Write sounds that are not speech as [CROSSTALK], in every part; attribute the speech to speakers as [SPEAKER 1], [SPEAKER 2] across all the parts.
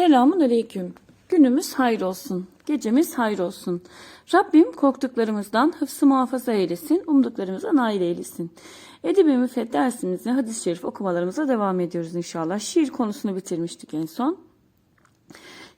[SPEAKER 1] Selamun Aleyküm. Günümüz hayır olsun. Gecemiz hayır olsun. Rabbim korktuklarımızdan hıfzı muhafaza eylesin, umduklarımıza nail eylesin. Edip-i Müfet dersimizde hadis-i şerif okumalarımıza devam ediyoruz inşallah. Şiir konusunu bitirmiştik en son.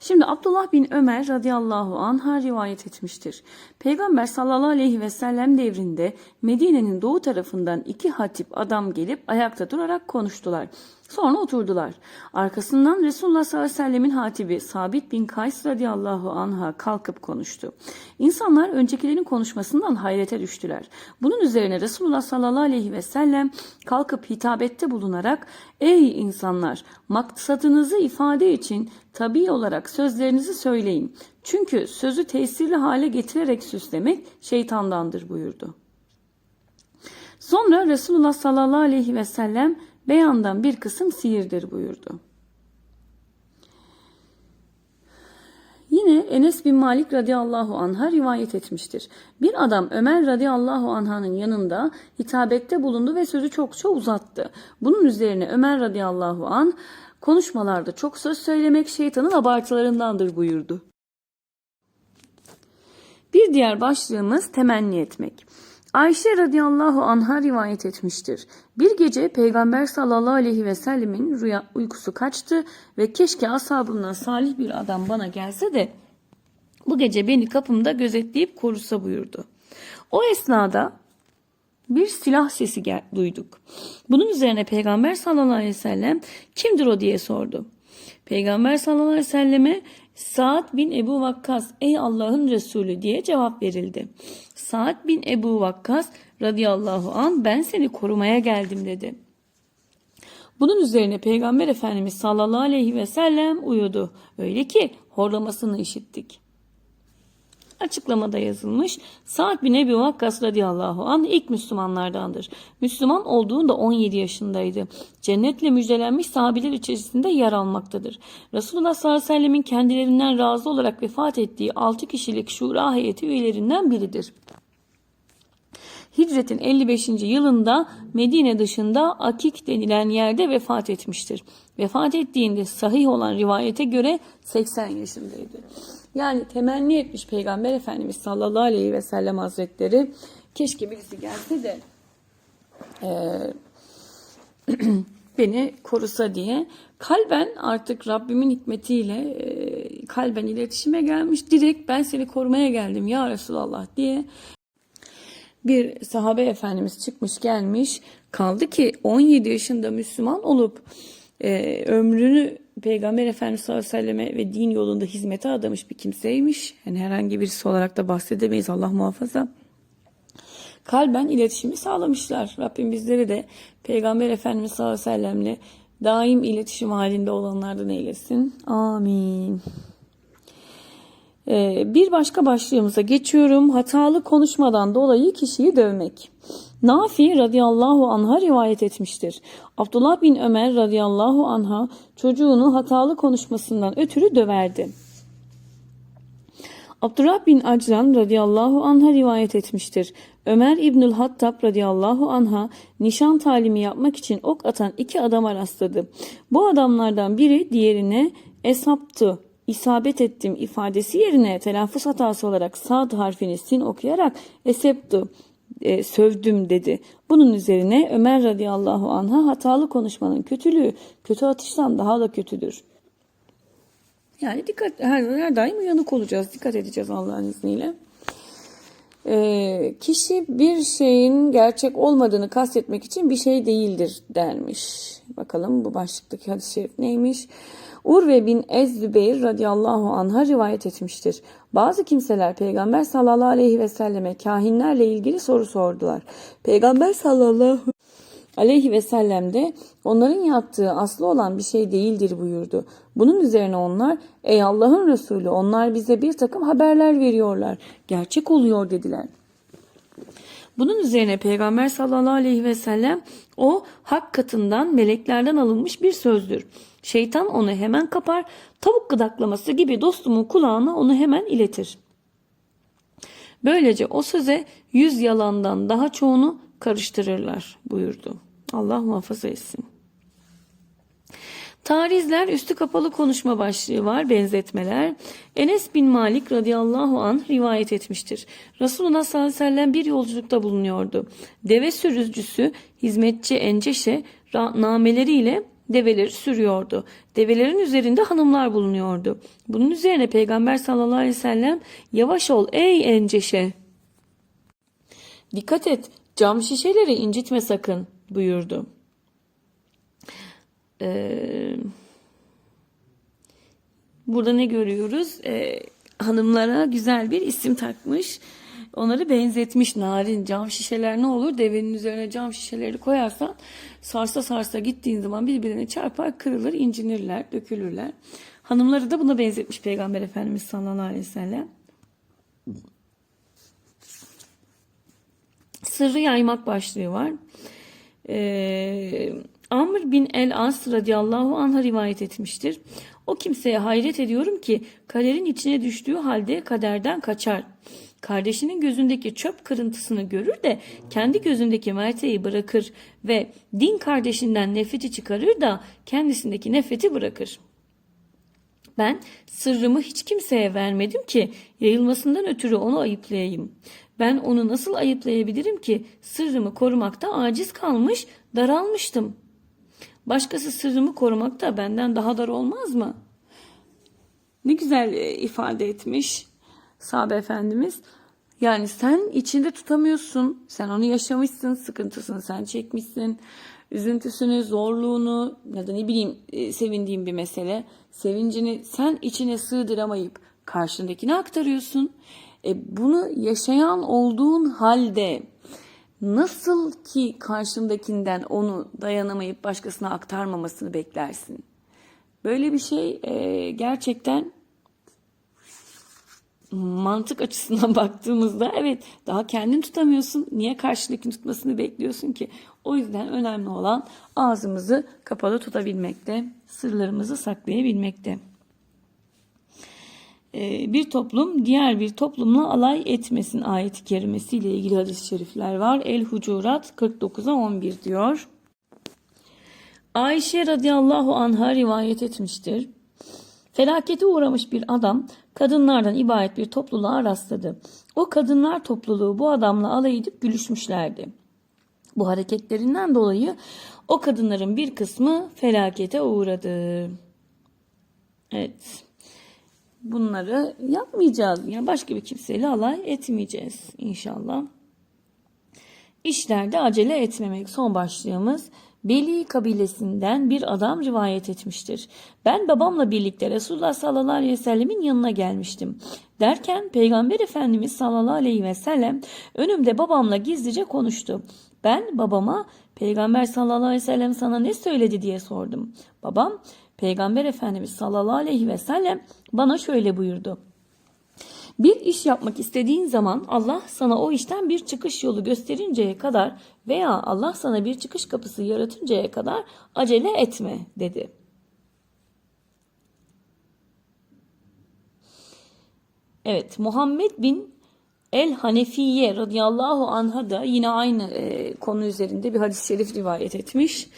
[SPEAKER 1] Şimdi Abdullah bin Ömer radıyallahu anh'a rivayet etmiştir. Peygamber sallallahu aleyhi ve sellem devrinde Medine'nin doğu tarafından iki hatip adam gelip ayakta durarak konuştular. Sonra oturdular. Arkasından Resulullah sallallahu aleyhi ve sellemin hatibi Sabit bin Kays radıyallahu anh'a kalkıp konuştu. İnsanlar öncekilerin konuşmasından hayrete düştüler. Bunun üzerine Resulullah sallallahu aleyhi ve sellem kalkıp hitabette bulunarak Ey insanlar maksadınızı ifade için tabi olarak sözlerinizi söyleyin. Çünkü sözü tesirli hale getirerek süslemek şeytandandır buyurdu. Sonra Resulullah sallallahu aleyhi ve sellem beyandan bir kısım sihirdir buyurdu. Yine Enes bin Malik radıyallahu anh'a rivayet etmiştir. Bir adam Ömer radıyallahu anh'ın yanında hitabette bulundu ve sözü çokça uzattı. Bunun üzerine Ömer radıyallahu anh konuşmalarda çok söz söylemek şeytanın abartılarındandır buyurdu. Bir diğer başlığımız temenni etmek. Ayşe radıyallahu anha rivayet etmiştir. Bir gece Peygamber sallallahu aleyhi ve sellemin rüya uykusu kaçtı ve keşke ashabımdan salih bir adam bana gelse de bu gece beni kapımda gözetleyip korusa buyurdu. O esnada bir silah sesi duyduk. Bunun üzerine Peygamber sallallahu aleyhi ve sellem kimdir o diye sordu. Peygamber sallallahu aleyhi ve selleme Saad bin Ebu Vakkas ey Allah'ın Resulü diye cevap verildi. Saad bin Ebu Vakkas radıyallahu an ben seni korumaya geldim dedi. Bunun üzerine Peygamber Efendimiz sallallahu aleyhi ve sellem uyudu. Öyle ki horlamasını işittik. Açıklamada yazılmış. Sa'd bin Ebi Vakkas radıyallahu anh ilk Müslümanlardandır. Müslüman olduğunda 17 yaşındaydı. Cennetle müjdelenmiş sahabiler içerisinde yer almaktadır. Resulullah sallallahu aleyhi ve sellemin kendilerinden razı olarak vefat ettiği 6 kişilik şura heyeti üyelerinden biridir. Hicretin 55. yılında Medine dışında Akik denilen yerde vefat etmiştir. Vefat ettiğinde sahih olan rivayete göre 80 yaşındaydı. Yani temenni etmiş Peygamber Efendimiz sallallahu aleyhi ve sellem hazretleri keşke birisi gelse de eee, [CLEARS THROAT] beni korusa diye kalben artık Rabbimin hikmetiyle eee, kalben iletişime gelmiş direkt ben seni korumaya geldim ya Resulallah diye bir sahabe efendimiz çıkmış gelmiş kaldı ki 17 yaşında Müslüman olup e, ömrünü Peygamber Efendimiz sallallahu aleyhi ve selleme ve din yolunda hizmete adamış bir kimseymiş. Yani herhangi birisi olarak da bahsedemeyiz Allah muhafaza. Kalben iletişimi sağlamışlar. Rabbim bizleri de Peygamber Efendimiz sallallahu aleyhi ve sellemle daim iletişim halinde olanlardan eylesin. Amin. Ee, bir başka başlığımıza geçiyorum. Hatalı konuşmadan dolayı kişiyi dövmek. Nafi radıyallahu anha rivayet etmiştir. Abdullah bin Ömer radıyallahu anha çocuğunu hatalı konuşmasından ötürü döverdi. Abdullah bin Acran radıyallahu anha rivayet etmiştir. Ömer İbnül Hattab radıyallahu anha nişan talimi yapmak için ok atan iki adama rastladı. Bu adamlardan biri diğerine esaptı, isabet ettim ifadesi yerine telaffuz hatası olarak sad harfini sin okuyarak eseptu, e, sövdüm dedi. Bunun üzerine Ömer radıyallahu anha hatalı konuşmanın kötülüğü kötü atıştan daha da kötüdür. Yani dikkat her, her daim uyanık olacağız. Dikkat edeceğiz Allah'ın izniyle. Ee, kişi bir şeyin gerçek olmadığını kastetmek için bir şey değildir dermiş. Bakalım bu başlıktaki hadis-i şerif neymiş? Urve bin Ez-Zübeyir radıyallahu anh'a rivayet etmiştir. Bazı kimseler Peygamber sallallahu aleyhi ve selleme kahinlerle ilgili soru sordular. Peygamber sallallahu aleyhi ve sellem de onların yaptığı aslı olan bir şey değildir buyurdu. Bunun üzerine onlar ey Allah'ın Resulü onlar bize bir takım haberler veriyorlar. Gerçek oluyor dediler. Bunun üzerine Peygamber sallallahu aleyhi ve sellem o hak katından meleklerden alınmış bir sözdür. Şeytan onu hemen kapar, tavuk gıdaklaması gibi dostumun kulağına onu hemen iletir. Böylece o söze yüz yalandan daha çoğunu karıştırırlar buyurdu. Allah muhafaza etsin. Tarizler üstü kapalı konuşma başlığı var, benzetmeler. Enes bin Malik radıyallahu an rivayet etmiştir. Resulullah sallallahu aleyhi ve sellem bir yolculukta bulunuyordu. Deve sürücüsü hizmetçi Enceşe nameleriyle develeri sürüyordu. Develerin üzerinde hanımlar bulunuyordu. Bunun üzerine Peygamber sallallahu aleyhi ve sellem yavaş ol ey Enceşe. Dikkat et cam şişeleri incitme sakın buyurdu. Ee, burada ne görüyoruz? Ee, hanımlara güzel bir isim takmış. Onları benzetmiş narin cam şişeler ne olur? Devenin üzerine cam şişeleri koyarsan sarsa sarsa gittiğin zaman birbirine çarpar, kırılır, incinirler, dökülürler. Hanımları da buna benzetmiş Peygamber Efendimiz sallallahu aleyhi ve sellem. Sırrı yaymak başlığı var. Ee, Amr bin el-As radıyallahu anh'a rivayet etmiştir. O kimseye hayret ediyorum ki kaderin içine düştüğü halde kaderden kaçar. Kardeşinin gözündeki çöp kırıntısını görür de kendi gözündeki merteği bırakır ve din kardeşinden nefreti çıkarır da kendisindeki nefreti bırakır. Ben sırrımı hiç kimseye vermedim ki yayılmasından ötürü onu ayıplayayım. Ben onu nasıl ayıplayabilirim ki sırrımı korumakta aciz kalmış, daralmıştım. Başkası sırrımı korumakta benden daha dar olmaz mı? Ne güzel e, ifade etmiş sahabe efendimiz. Yani sen içinde tutamıyorsun. Sen onu yaşamışsın, sıkıntısını sen çekmişsin. Üzüntüsünü, zorluğunu ya da ne bileyim e, sevindiğin bir mesele. Sevincini sen içine sığdıramayıp karşındakine aktarıyorsun. E, bunu yaşayan olduğun halde nasıl ki karşındakinden onu dayanamayıp başkasına aktarmamasını beklersin? Böyle bir şey e, gerçekten mantık açısından [LAUGHS] baktığımızda evet daha kendini tutamıyorsun. Niye karşındakini tutmasını bekliyorsun ki? O yüzden önemli olan ağzımızı kapalı tutabilmekte, sırlarımızı saklayabilmekte. Ee, bir toplum diğer bir toplumla alay etmesin ayet-i kerimesiyle ilgili hadis-i şerifler var. El Hucurat 49'a 11 diyor. Ayşe radıyallahu anha rivayet etmiştir. Felakete uğramış bir adam kadınlardan ibaret bir topluluğa rastladı. O kadınlar topluluğu bu adamla alay edip gülüşmüşlerdi. Bu hareketlerinden dolayı o kadınların bir kısmı felakete uğradı. Evet. Bunları yapmayacağız. Yani başka bir kimseyle alay etmeyeceğiz inşallah. İşlerde acele etmemek son başlığımız. Beli kabilesinden bir adam rivayet etmiştir. Ben babamla birlikte Resulullah sallallahu aleyhi ve sellemin yanına gelmiştim. Derken Peygamber Efendimiz sallallahu aleyhi ve sellem önümde babamla gizlice konuştu. Ben babama Peygamber sallallahu aleyhi ve sellem sana ne söyledi diye sordum. Babam Peygamber Efendimiz sallallahu aleyhi ve sellem bana şöyle buyurdu. Bir iş yapmak istediğin zaman Allah sana o işten bir çıkış yolu gösterinceye kadar veya Allah sana bir çıkış kapısı yaratıncaya kadar acele etme dedi. Evet Muhammed bin El Hanefiye radıyallahu anha da yine aynı e, konu üzerinde bir hadis-i şerif rivayet etmiş.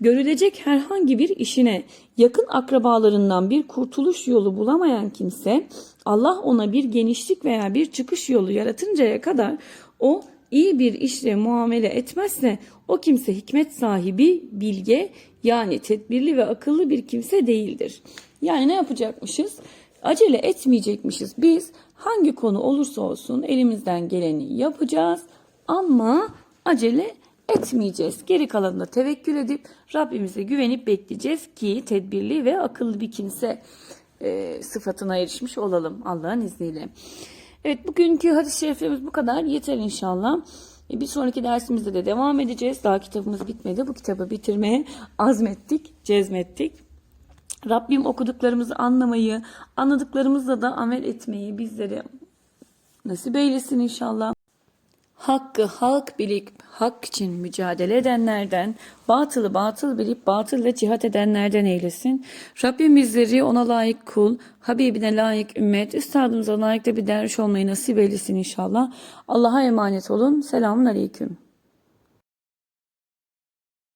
[SPEAKER 1] Görülecek herhangi bir işine yakın akrabalarından bir kurtuluş yolu bulamayan kimse Allah ona bir genişlik veya bir çıkış yolu yaratıncaya kadar o iyi bir işle muamele etmezse o kimse hikmet sahibi, bilge yani tedbirli ve akıllı bir kimse değildir. Yani ne yapacakmışız? Acele etmeyecekmişiz. Biz hangi konu olursa olsun elimizden geleni yapacağız ama acele etmeyeceğiz. Geri kalanına tevekkül edip Rabbimize güvenip bekleyeceğiz ki tedbirli ve akıllı bir kimse e, sıfatına erişmiş olalım Allah'ın izniyle. Evet bugünkü hadis-i şeriflerimiz bu kadar. Yeter inşallah. E, bir sonraki dersimizde de devam edeceğiz. Daha kitabımız bitmedi. Bu kitabı bitirmeye [LAUGHS] azmettik, cezmettik. Rabbim okuduklarımızı anlamayı, anladıklarımızla da amel etmeyi bizlere nasip eylesin inşallah. Hakkı halk bilip hak için mücadele edenlerden, batılı batıl bilip batılla cihat edenlerden eylesin. Rabbim bizleri ona layık kul, Habibine layık ümmet, üstadımıza layık da bir derviş olmayı nasip eylesin inşallah. Allah'a emanet olun. Selamun Aleyküm.